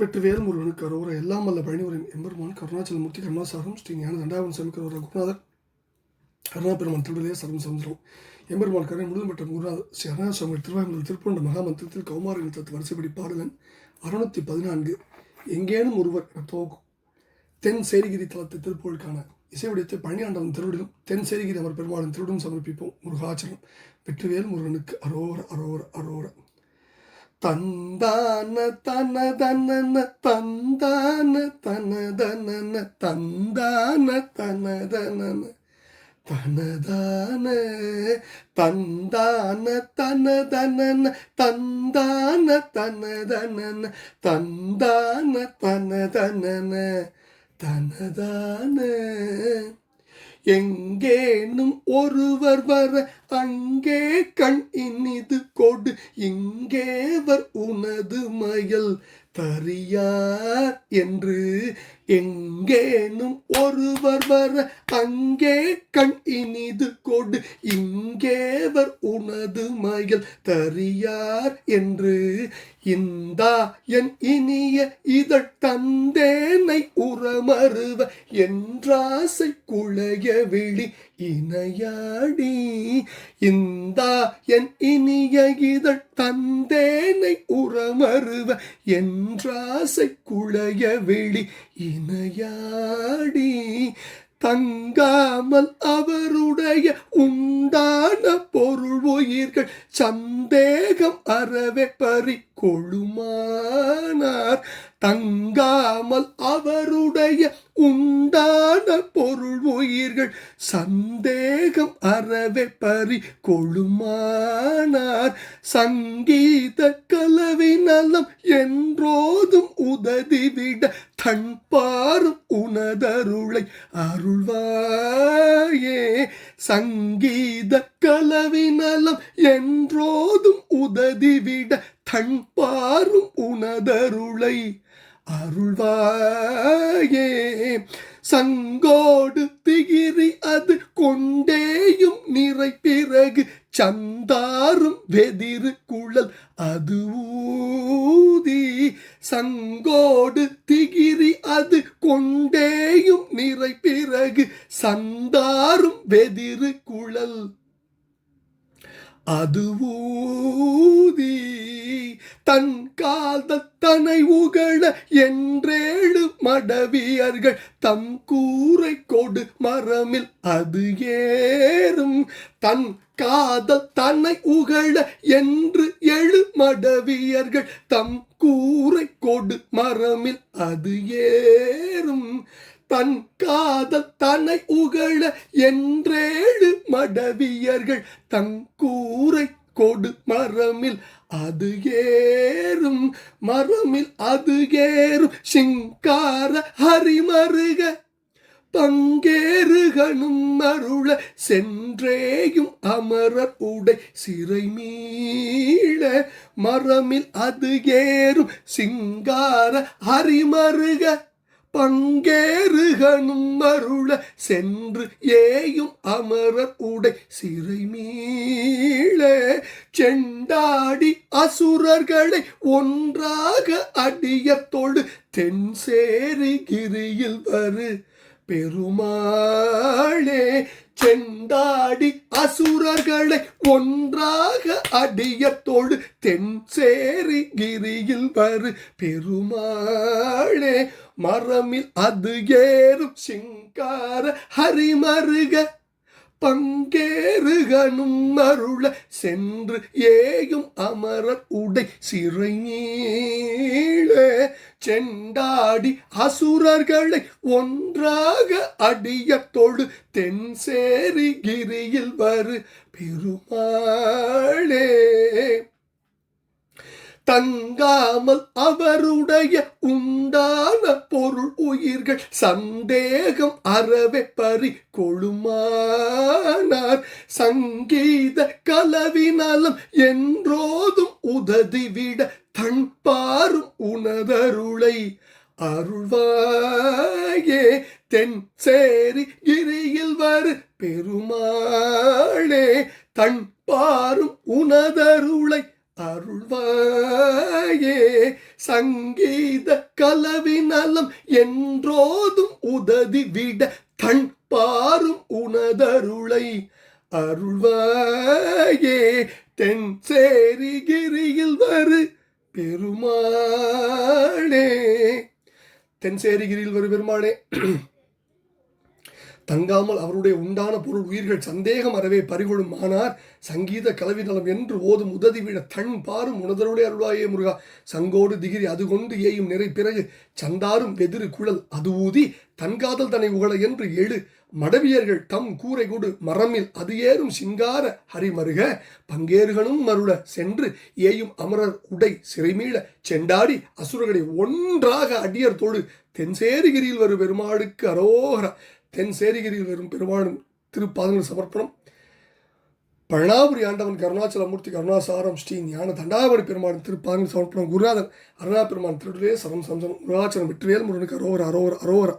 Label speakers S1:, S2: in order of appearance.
S1: வெற்றிவேல் முருகனுக்கு அரோர எல்லாம் அல்ல பழனிவரின் எம்பெருமான் கருணாச்சலமூர்த்தி கருணாசாரம் ஸ்ரீ ஞான தண்டாவன் சமி கரோர குருநாதர் கருணா பெருமான் திருவிழையே சர்வம் சமுதிரம் எம்பெருமான் கருணை முழுதும் பெற்ற குருநாதர் ஸ்ரீ அருணாசுவாமி திருவாயுமுதல் திருப்பூண்ட மகாமந்திரத்தில் கௌமார நிறுத்தத்து வரிசைப்படி பாடலன் அறுநூத்தி பதினான்கு எங்கேனும் ஒருவர் என துவக்கும் தென் சேரிகிரி தளத்தை திருப்பொருளுக்கான இசைவடித்து பழனியாண்டவன் திருவிடிலும் தென் சேரிகிரி அமர் பெருமாளின் திருவிடும் சமர்ப்பிப்போம் முருகாச்சலம் வெற்றிவேல் முருகனுக்கு அரோர அரோர அரோர. தந்தான தன தனன தந்தான தன தனன தந்தான தன தனன தனதான தந்தான தனதன தந்தான தனதன தந்தான தனதன தனதான. எங்கேனும் ஒருவர் வர அங்கே கண் இனிது கொடு இங்கேவர் உனது மயல் தரியார் என்று. எங்கேனும் ஒருவர் வர அங்கே கண் இனிது கொடு இங்கேவர் உனது மயல் தரியார் என்று. இந்தா என் இனிய இதழ் தந்தேனை உறமருவ என்றாசை குழைய விழி இணையாடி. இந்தா என் இனிய இதழ் தந்தேனை உறமருவ என்றாசை குழைய விழி இணையாடி. தங்காமல் அவருடைய உண்டான பொருள் உயிர்கள் சந்தேகம் அறவே பறி கொழுமானார். தங்காமல் அவருடைய உண்டான பொருள் உயிர்கள் சந்தேகம் அறவே பறி கொழுமானார். சங்கீத கலவி நலம் என்றோதும் உதவிவிட தன் பாரும் உனதருளை அருள்வாயே. சங்கீத கலவி நலம் என்றோதும் உதவிவிட தன் பாரும் உனதருளை அருள்வாயே. சங்கோடு திகிரி அது கொண்டேயும் நிறை பிறகு சந்தாரும் வெதிரு குழல் அது ஊதி. சங்கோடு திகிரி அது கொண்டேயும் நிறை பிறகு சந்தாரும் வெதிரு குழல் அது ஊதி தன் காதத்தனை உகழ என்றேழு மடவியர்கள் தம் கூரை கொடு மரமில் அது ஏறும். தன் காதல் தன்னை உகழ என்று எழு மடவியர்கள் தம் கூரை கொடு மரமில் அது ஏறும். தன் காதல் தன்னை உகழ என்றேழு மடவியர்கள் தங்கூரை கொடு மரமில் அது ஏறும் மரமில் அது ஏறும். சிங்கார ஹரிமருக பங்கேறுகனும் அருள சென்றேயும் அமரர் உடை சிறை மீள மரமில் அது ஏறும். சிங்கார ஹரிமருக பங்கேறுகனும் அருள சென்று ஏயும் அமரர் உடை சிறை மீளே. செண்டாடி அசுரர்களை ஒன்றாக அடியத்தோடு தென்சேரி கிரியில் வரு. பெருமாளே செந்தாடி அசுரர்களை ஒன்றாக அடியத்தோடு தென்சேரி கிரியில் வரு. பெருமாளே மரமில் அது ஏறும். சிங்கார ஹரிமருக பங்கேறுகனும் அருள சென்று ஏயும் அமரர் உடை சிறை செண்டாடி அசுரர்களை ஒன்றாக அடிய தொழு தென் கிரியில் வரு பெருமாளே. தங்காமல் அவருடைய உண்டான பொருள் உயிர்கள் சந்தேகம் அறவே பறி கொழுமானார். சங்கீத கலவினலம் என்றோதும் உததிவிட தன் பாரும் உனதருளை அருள்வாயே. தென் சேரி கிரியில் வரு பெருமாளே தன் பாரும் உனதருளை அருள்வாயே சங்கீத கலவிநலம் என்றோதும் உதவி விட தன் பாரும் உனதருளை. அருள்வாயே தென் சேரிகிரியில் வரு பெருமாளே. தென் சேரிகிரியில் வரு பெருமாளே. தங்காமல் அவருடைய உண்டான பொருள் உயிர்கள் சந்தேகம் அறவே பறிகொழும் ஆனார் சங்கீத கலவிதளம் என்று ஓதும் உதவி விட தன் பாரும் உணதருடைய அருளாயே முருகா. சங்கோடு திகிரி அது கொண்டு ஏயும் நிறை பிறகு சந்தாரும் வெதிரு குழல் அது ஊதி தன்காதல் தன்னை உகழ என்று எழு மடவியர்கள் தம் கூரை கொடு மரமில் அது ஏறும் சிங்கார ஹரிமருக. பங்கேறுகனும் மருள சென்று ஏயும் அமரர் உடை சிறைமீள செண்டாடி அசுரர்களை ஒன்றாக அடியர் தொழு. தென்சேரிகிரியில் வரும் பெருமாளுக்கு அரோகரா. தென் சேரிகிரியில் வரும் பெருமாளும் திருப்பாதங்கள் சமர்ப்பணம். பழனாபுரி ஆண்டவன் கருணாச்சலமூர்த்தி கருணாசாரம் ஸ்ரீ ஞான தண்டாபுரி பெருமான் திருப்பாதங்கள் சமர்ப்பணம். குருநாதன் அருணா பெருமான் திருடலே சரம் சம்சம் குருவாச்சலம் வெற்றிவேல் முருகனுக்கு அரோவர் அரோவர் அரோகரா.